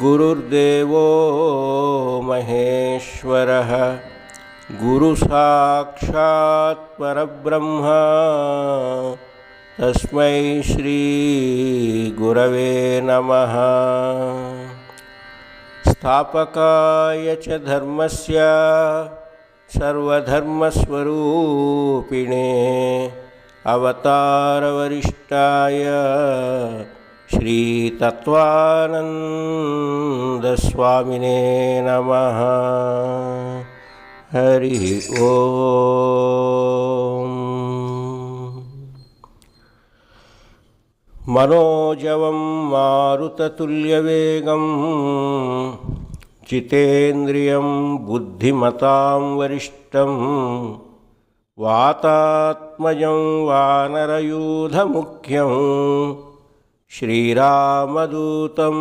गुरुर्देवो महेश्वरः। गुरुसाक्षात् परब्रह्मा। तस्मै श्रीगुरवे नमः। स्थापकाय च धर्मस्य सर्वधर्मस्वरूपिणे। अवतारवरिष्ठाय श्रीतत्त्वानन्दस्वामिने नमः। हरिः ॐ मनोजवं मारुततुल्यवेगं जितेन्द्रियं बुद्धिमतां वरिष्ठं वातात्मजं वानरयूधमुख्यं శ్రీరామదూతం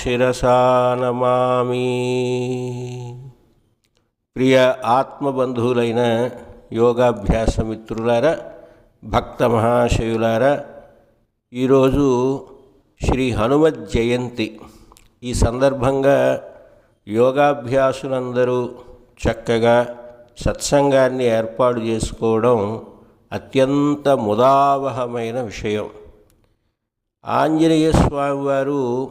శిరసానమామి ప్రియ ఆత్మబంధువులైన యోగాభ్యాస మిత్రులారా భక్త మహాశయులారా ఈరోజు శ్రీ హనుమత్ జయంతి. ఈ సందర్భంగా యోగాభ్యాసులందరూ చక్కగా సత్సంగాన్ని ఏర్పాటు చేసుకోవడం అత్యంత ముదావహమైన విషయం. ఆంజనేయ స్వామి వారు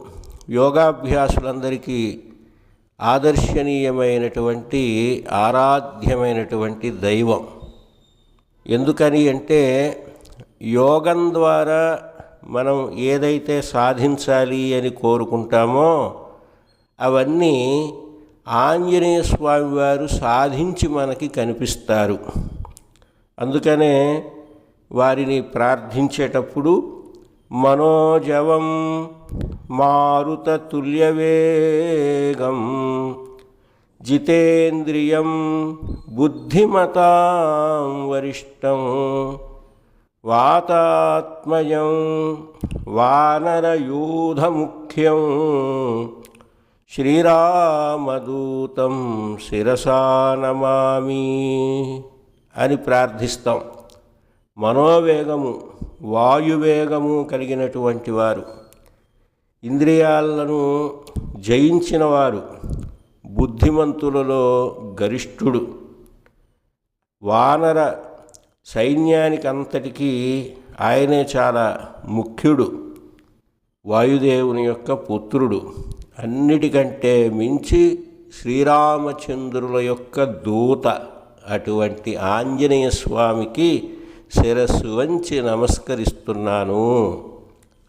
యోగాభ్యాసులందరికీ ఆదర్శనీయమైనటువంటి ఆరాధ్యమైనటువంటి దైవం. ఎందుకని అంటే యోగం ద్వారా మనం ఏదైతే సాధించాలి అని కోరుకుంటామో అవన్నీ ఆంజనేయ స్వామి వారు సాధించి మనకి కనిపిస్తారు. అందుకనే వారిని ప్రార్థించేటప్పుడు మనోజవం మారుతతుల్యవేగం జితేంద్రియం బుద్ధిమతాం వరిష్టం వాతాత్మయం వానరయూధముఖ్యం శ్రీరామదూతం శిరసా నమామి అని ప్రార్థిస్తాం. మనోవేగము వాయువేగము కలిగినటువంటి వారు. ఇంద్రియాలను జయించిన వారు బుద్ధిమంతులలో గరిష్ఠుడు. వానర సైన్యానికి అంతటికీ ఆయనే చాలా ముఖ్యుడు. వాయుదేవుని యొక్క పుత్రుడు. అన్నిటికంటే మించి శ్రీరామచంద్రుల యొక్క దూత అటువంటి ఆంజనేయ స్వామికి శిరస్సు వంచి నమస్కరిస్తున్నాను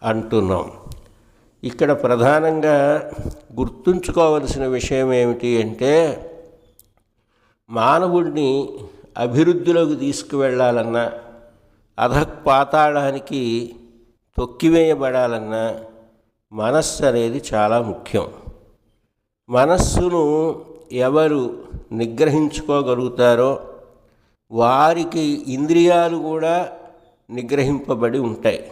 అంటున్నాం. ఇక్కడ ప్రధానంగా గుర్తుంచుకోవలసిన విషయం ఏమిటి అంటే మానవుడిని అభివృద్ధిలోకి తీసుకువెళ్ళాలన్నా అధపాతాళానికి తొక్కివేయబడాలన్నా మనస్సు అనేది చాలా ముఖ్యం. మనస్సును ఎవరు నిగ్రహించుకోగలుగుతారో వారికి ఇంద్రియాలు కూడా నిగ్రహింపబడి ఉంటాయి.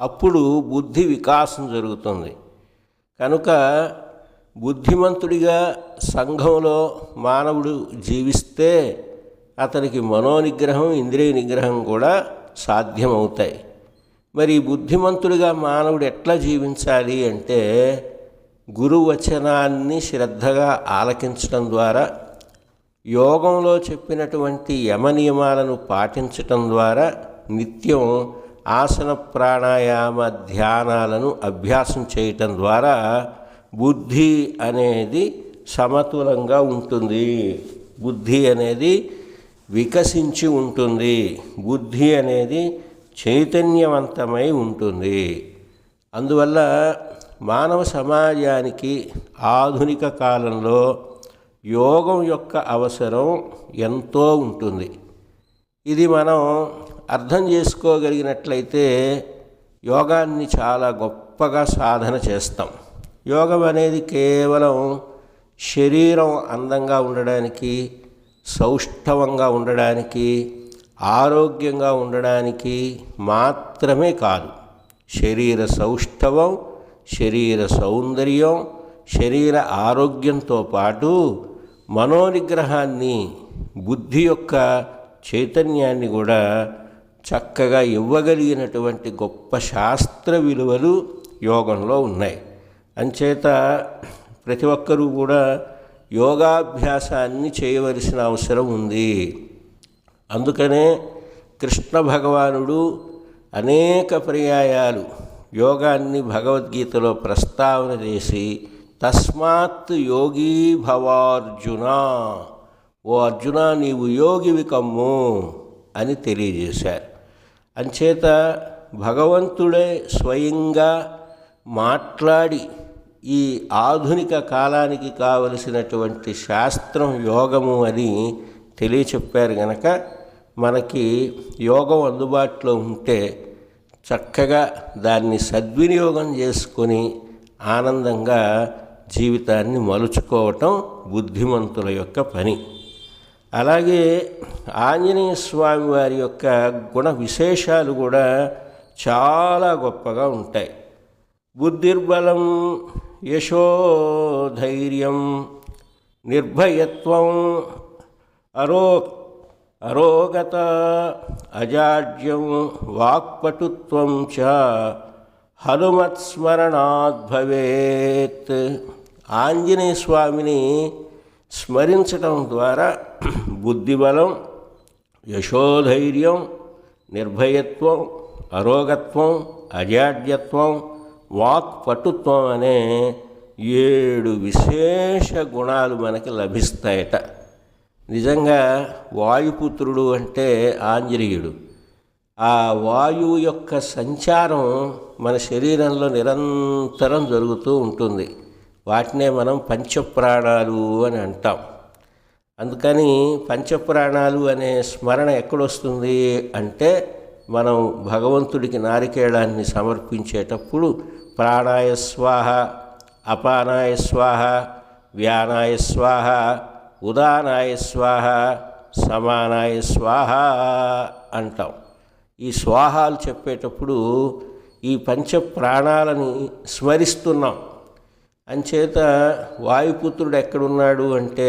అప్పుడు బుద్ధి వికాసం జరుగుతుంది. కనుక బుద్ధిమంతుడిగా సంఘంలో మానవుడు జీవిస్తే అతనికి మనోనిగ్రహం ఇంద్రియ నిగ్రహం కూడా సాధ్యమవుతాయి. మరి బుద్ధిమంతుడిగా మానవుడు ఎట్లా జీవించాలి అంటే గురువచనాన్ని శ్రద్ధగా ఆలకించడం ద్వారా యోగంలో చెప్పినటువంటి యమ నియమాలను పాటించటం ద్వారా నిత్యం ఆసన ప్రాణాయామ ధ్యానాలను అభ్యాసం చేయటం ద్వారా బుద్ధి అనేది సమతులంగా ఉంటుంది. బుద్ధి అనేది వికసించి ఉంటుంది. బుద్ధి అనేది చైతన్యవంతమై ఉంటుంది. అందువల్ల మానవ సమాజానికి ఆధునిక కాలంలో యోగం యొక్క అవసరం ఎంతో ఉంటుంది. ఇది మనం అర్థం చేసుకోగలిగినట్లయితే యోగాన్ని చాలా గొప్పగా సాధన చేస్తాం. యోగం అనేది కేవలం శరీరం అందంగా ఉండడానికి సౌష్ఠవంగా ఉండడానికి ఆరోగ్యంగా ఉండడానికి మాత్రమే కాదు. శరీర సౌష్ఠవం శరీర సౌందర్యం శరీర ఆరోగ్యంతో పాటు మనోనిగ్రహాన్ని బుద్ధి యొక్క చైతన్యాన్ని కూడా చక్కగా ఇవ్వగలిగినటువంటి గొప్ప శాస్త్ర విలువలు యోగంలో ఉన్నాయి. అంచేత ప్రతి ఒక్కరూ కూడా యోగాభ్యాసాన్ని చేయవలసిన అవసరం ఉంది. అందుకనే కృష్ణ భగవానుడు అనేక పర్యాయాలు యోగాన్ని భగవద్గీతలో ప్రస్తావన చేసి తస్మాత్ యోగీ భవార్జున. ఓ అర్జున నీవు యోగివి కమ్ము అని తెలియజేశారు. అంచేత భగవంతుడే స్వయంగా మాట్లాడి ఈ ఆధునిక కాలానికి కావలసినటువంటి శాస్త్రం యోగము అని తెలియచెప్పారు గనక మనకి యోగం అందుబాటులో ఉంటే చక్కగా దాన్ని సద్వినియోగం చేసుకొని ఆనందంగా జీవితాన్ని మలుచుకోవటం బుద్ధిమంతుల యొక్క పని. అలాగే ఆంజనేయ స్వామి వారి యొక్క గుణ విశేషాలు కూడా చాలా గొప్పగా ఉంటాయి. బుద్ధిర్బలం యశోధైర్యం నిర్భయత్వం అరో అరోగత అజాడ్యం వాక్పటుత్వం చ హనుమత్స్మరణాద్ భవేత్ ఆంజనేయ స్వామిని స్మరించటం ద్వారా బుద్ధిబలం యశోధైర్యం నిర్భయత్వం అరోగత్వం అజాడ్యత్వం వాక్పటుత్వం అనే ఏడు విశేష గుణాలు మనకి లభిస్తాయట. నిజంగా వాయుపుత్రుడు అంటే ఆంజనేయుడు. ఆ వాయువు యొక్క సంచారం మన శరీరంలో నిరంతరం జరుగుతూ ఉంటుంది. వాటినే మనం పంచప్రాణాలు అని అంటాం. అందుకని పంచప్రాణాలు అనే స్మరణ ఎక్కడొస్తుంది అంటే మనం భగవంతుడికి నారికేళాన్ని సమర్పించేటప్పుడు ప్రాణాయ స్వాహ అపానాయ స్వాహ వ్యానాయ స్వాహ ఉదానాయ స్వాహ సమానాయ స్వాహ అంటాం. ఈ స్వాహాలు చెప్పేటప్పుడు ఈ పంచ ప్రాణాలని స్మరిస్తున్నాం. అంచేత వాయుపుత్రుడు ఎక్కడున్నాడు అంటే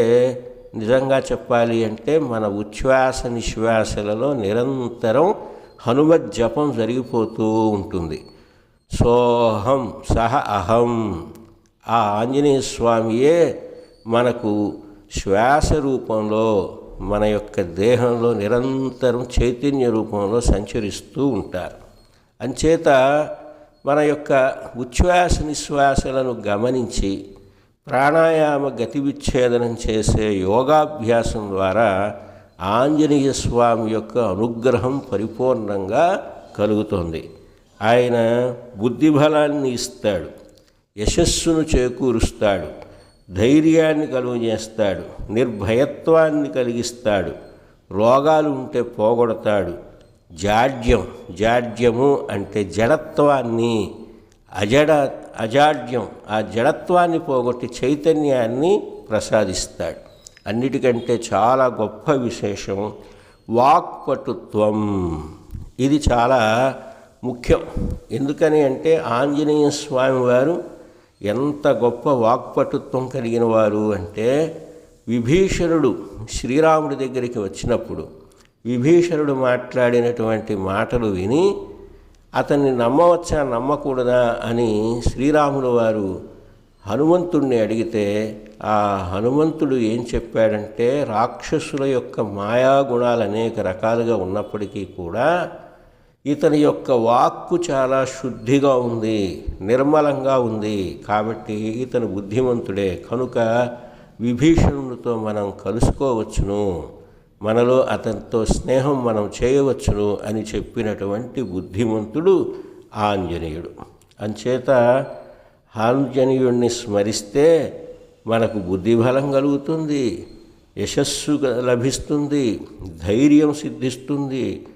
నిజంగా చెప్పాలి అంటే మన ఉచ్ఛ్వాస నిశ్వాసలలో నిరంతరం హనుమత్ జపం జరిగిపోతూ ఉంటుంది. సోహం సహ అహం. ఆ ఆంజనేయ స్వామియే మనకు శ్వాస రూపంలో మన యొక్క దేహంలో నిరంతరం చైతన్య రూపంలో సంచరిస్తూ ఉంటారు. అంచేత మన యొక్క ఉచ్ఛ్వాస నిశ్వాసలను గమనించి ప్రాణాయామ గతి విచ్ఛేదనం చేసే యోగాభ్యాసం ద్వారా ఆంజనేయ స్వామి యొక్క అనుగ్రహం పరిపూర్ణంగా కలుగుతుంది. ఆయన బుద్ధిబలాన్ని ఇస్తాడు యశస్సును చేకూరుస్తాడు ధైర్యాన్ని కలుగజేస్తాడు నిర్భయత్వాన్ని కలిగిస్తాడు రోగాలు ఉంటే పోగొడతాడు జాడ్యం జాడ్యము అంటే జడత్వాన్ని అజడ అజాడ్యం ఆ జడత్వాన్ని పోగొట్టి చైతన్యాన్ని ప్రసాదిస్తాడు. అన్నిటికంటే చాలా గొప్ప విశేషం వాక్పటుత్వం. ఇది చాలా ముఖ్యం. ఎందుకని అంటే ఆంజనేయ స్వామి వారు ఎంత గొప్ప వాక్పటుత్వం కలిగిన వారు అంటే విభీషణుడు శ్రీరాముడి దగ్గరికి వచ్చినప్పుడు విభీషణుడు మాట్లాడినటువంటి మాటలు విని అతన్ని నమ్మవచ్చా నమ్మకూడదా అని శ్రీరాములు వారు హనుమంతుణ్ణి అడిగితే ఆ హనుమంతుడు ఏం చెప్పాడంటే రాక్షసుల యొక్క మాయాగుణాలు అనేక రకాలుగా ఉన్నప్పటికీ కూడా ఇతని యొక్క వాక్కు చాలా శుద్ధిగా ఉంది నిర్మలంగా ఉంది కాబట్టి ఇతను బుద్ధిమంతుడే. కనుక విభీషణుడితో మనం కలుసుకోవచ్చును. మనలో అతనితో స్నేహం మనం చేయవచ్చును అని చెప్పినటువంటి బుద్ధిమంతుడు ఆంజనేయుడు. అంచేత ఆంజనేయుడిని స్మరిస్తే మనకు బుద్ధిబలం కలుగుతుంది యశస్సు లభిస్తుంది ధైర్యం సిద్ధిస్తుంది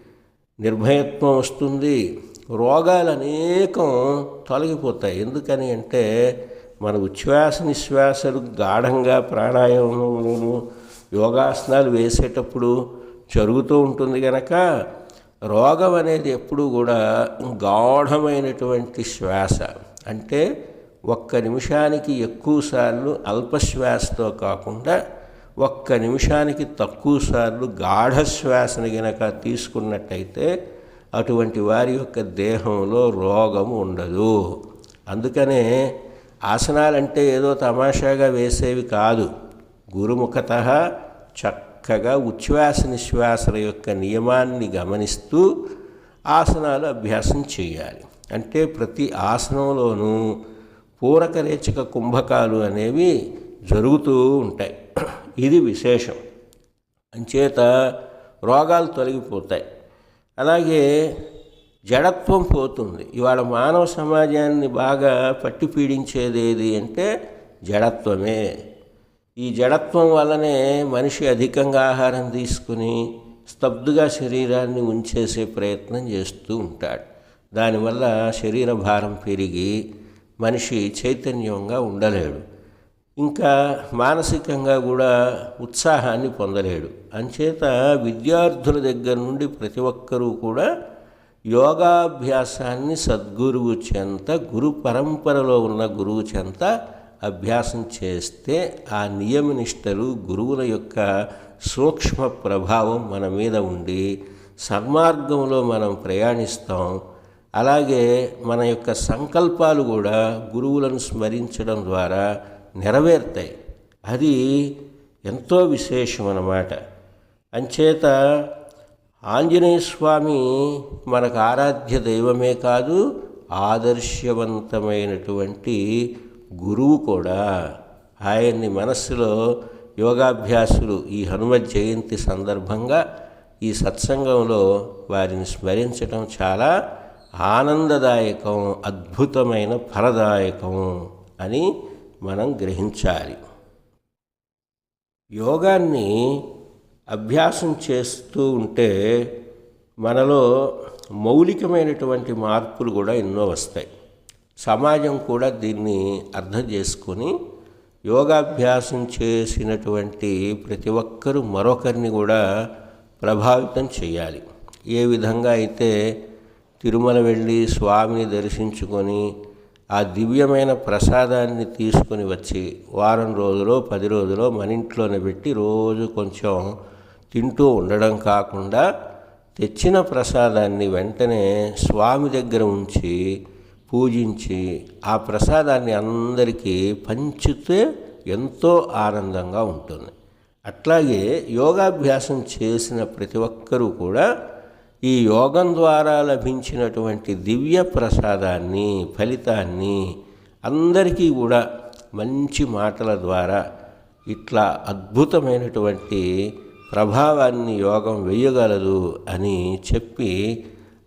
నిర్భయత్వం వస్తుంది రోగాలు అనేకం తొలగిపోతాయి. ఎందుకని అంటే మన ఉచ్ఛ్వాస నిశ్వాసలు గాఢంగా ప్రాణాయామంలోనూ యోగాసనాలు వేసేటప్పుడు జరుగుతూ ఉంటుంది కనుక రోగం అనేది ఎప్పుడూ కూడా గాఢమైనటువంటి శ్వాస. అంటే ఒక్క నిమిషానికి ఎక్కువసార్లు అల్పశ్వాసతో కాకుండా ఒక్క నిమిషానికి తక్కువ సార్లు గాఢ శ్వాసను గనక తీసుకున్నట్టయితే అటువంటి వారి యొక్క దేహంలో రోగం ఉండదు. అందుకనే ఆసనాలంటే ఏదో తమాషాగా వేసేవి కాదు. గురుముఖత చక్కగా ఉచ్ఛ్వాస నిశ్వాసల యొక్క నియమాన్ని గమనిస్తూ ఆసనాలు అభ్యాసం చేయాలి. అంటే ప్రతి ఆసనంలోనూ పూరకరేచక కుంభకాలు అనేవి జరుగుతూ ఉంటాయి. ఇది విశేషం. అంచేత రోగాలు తొలగిపోతాయి. అలాగే జడత్వం పోతుంది. ఇవాళ మానవ సమాజాన్ని బాగా పట్టి పీడించేది ఏది అంటే జడత్వమే. ఈ జడత్వం వల్లనే మనిషి అధికంగా ఆహారం తీసుకుని స్తబ్దుగా శరీరాన్ని ఉంచేసే ప్రయత్నం చేస్తూ ఉంటాడు. దానివల్ల శరీర భారం పెరిగి మనిషి చైతన్యంగా ఉండలేడు. ఇంకా మానసికంగా కూడా ఉత్సాహాన్ని పొందలేడు. అంచేత విద్యార్థుల దగ్గర నుండి ప్రతి ఒక్కరూ కూడా యోగాభ్యాసాన్ని సద్గురువు చెంత గురు పరంపరలో ఉన్న గురువు చెంత అభ్యాసం చేస్తే ఆ నియమనిష్టలు గురువుల యొక్క సూక్ష్మ ప్రభావం మన మీద ఉండి సన్మార్గంలో మనం ప్రయాణిస్తాం. అలాగే మన యొక్క సంకల్పాలు కూడా గురువులను స్మరించడం ద్వారా నెరవేరుతాయి. అది ఎంతో విశేషం అన్నమాట. అంచేత ఆంజనేయ స్వామి మనకు ఆరాధ్య దైవమే కాదు ఆదర్శవంతమైనటువంటి గురువు కూడా ఆయన్ని మనస్సులో యోగాభ్యాసులు ఈ హనుమత్ జయంతి సందర్భంగా ఈ సత్సంగంలో వారిని స్మరించటం చాలా ఆనందదాయకం అద్భుతమైన ఫలదాయకం అని మనం గ్రహించాలి. యోగాన్ని అభ్యాసం చేస్తూ ఉంటే మనలో మౌలికమైనటువంటి మార్పులు కూడా ఎన్నో వస్తాయి. సమాజం కూడా దీన్ని అర్థం చేసుకొని యోగాభ్యాసం చేసినటువంటి ప్రతి ఒక్కరూ మరొకరిని కూడా ప్రభావితం చేయాలి. ఏ విధంగా అయితే తిరుమల వెళ్ళి స్వామిని దర్శించుకొని ఆ దివ్యమైన ప్రసాదాన్ని తీసుకొని వచ్చి వారం రోజులో పది రోజులో మన ఇంట్లోనే పెట్టి రోజు కొంచెం తింటూ ఉండడం కాకుండా తెచ్చిన ప్రసాదాన్ని వెంటనే స్వామి దగ్గర ఉంచి పూజించి ఆ ప్రసాదాన్ని అందరికీ పంచితే ఎంతో ఆనందంగా ఉంటుంది. అట్లాగే యోగాభ్యాసం చేసిన ప్రతి ఒక్కరూ కూడా ఈ యోగం ద్వారా లభించినటువంటి దివ్య ప్రసాదాన్ని ఫలితాన్ని అందరికీ కూడా మంచి మాటల ద్వారా ఇట్లా అద్భుతమైనటువంటి ప్రభావాన్ని యోగం వేయగలదు అని చెప్పి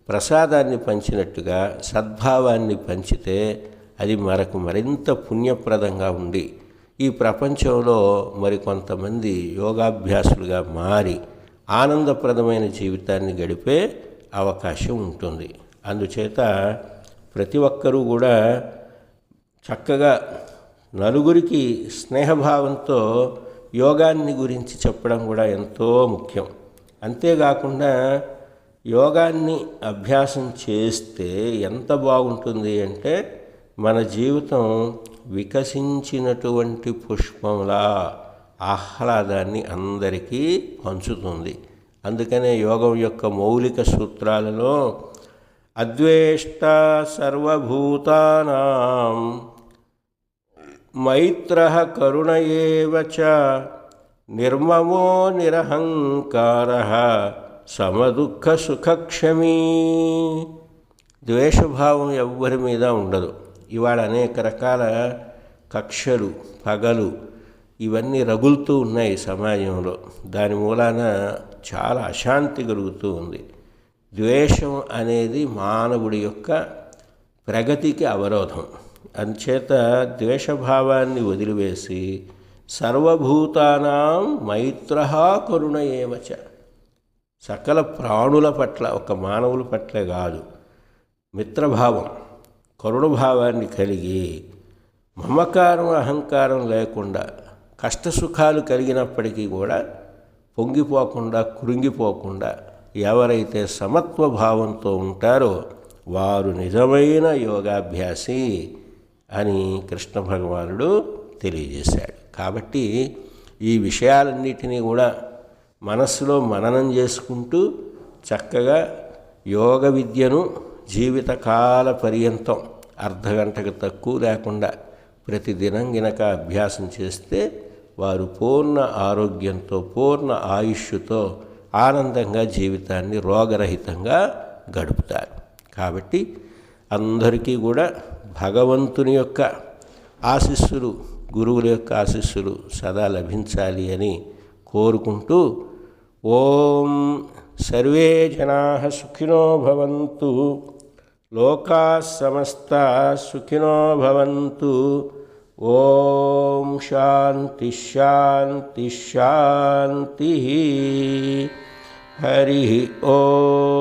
ప్రసాదాన్ని పంచినట్టుగా సద్భావాన్ని పంచితే అది మనకు మరింత పుణ్యప్రదంగా ఉండి ఈ ప్రపంచంలో మరికొంతమంది యోగాభ్యాసులుగా మారి ఆనందప్రదమైన జీవితాన్ని గడిపే అవకాశం ఉంటుంది. అందుచేత ప్రతి ఒక్కరూ కూడా చక్కగా నలుగురికి స్నేహభావంతో యోగాన్ని గురించి చెప్పడం కూడా ఎంతో ముఖ్యం. అంతేకాకుండా యోగాన్ని అభ్యాసం చేస్తే ఎంత బాగుంటుంది అంటే మన జీవితం వికసించినటువంటి పుష్పంలా ఆహ్లాదాన్ని అందరికీ పంచుతుంది. అందుకనే యోగం యొక్క మౌలిక సూత్రాలలో అద్వేష్ట సర్వభూతానాం మైత్ర కరుణ ఏవచ నిర్మమో నిరహంకార సమదుఃఖ సుఖక్షమీ ద్వేషభావం ఎవ్వరి మీద ఉండదు. ఇవాళ అనేక రకాల కక్షలు పగలు ఇవన్నీ రగులుతూ ఉన్నాయి సమాజంలో. దాని మూలాన చాలా అశాంతి కలుగుతూ ఉంది. ద్వేషం అనేది మానవుడి యొక్క ప్రగతికి అవరోధం. అంచేత ద్వేషభావాన్ని వదిలివేసి సర్వభూతానాం మైత్ర కరుణ ఏవచ సకల ప్రాణుల పట్ల ఒక మానవుల పట్లే కాదు మిత్రభావం కరుణభావాన్ని కలిగి మమకారం అహంకారం లేకుండా కష్టసుఖాలు కలిగినప్పటికీ కూడా పొంగిపోకుండా కృంగిపోకుండా ఎవరైతే సమత్వ భావంతో ఉంటారో వారు నిజమైన యోగాభ్యాసి అని కృష్ణ భగవానుడు తెలియజేశాడు. కాబట్టి ఈ విషయాలన్నిటినీ కూడా మనస్సులో మననం చేసుకుంటూ చక్కగా యోగ విద్యను జీవితకాల పర్యంతం అర్ధగంటకు తక్కువ లేకుండా ప్రతిదినం గినక అభ్యాసం చేస్తే వారు పూర్ణ ఆరోగ్యంతో పూర్ణ ఆయుష్తో ఆనందంగా జీవితాన్ని రోగరహితంగా గడుపుతారు. కాబట్టి అందరికీ కూడా భగవంతుని యొక్క ఆశీస్సులు గురువుల యొక్క ఆశీస్సులు సదా లభించాలి అని కోరుకుంటూ ओम सर्वे जना सुखिनो भवन्तु। लोकाः समस्ताः सुखिनो भवन्तु। ॐ शांति शांति शान्तिः हरिः ॐ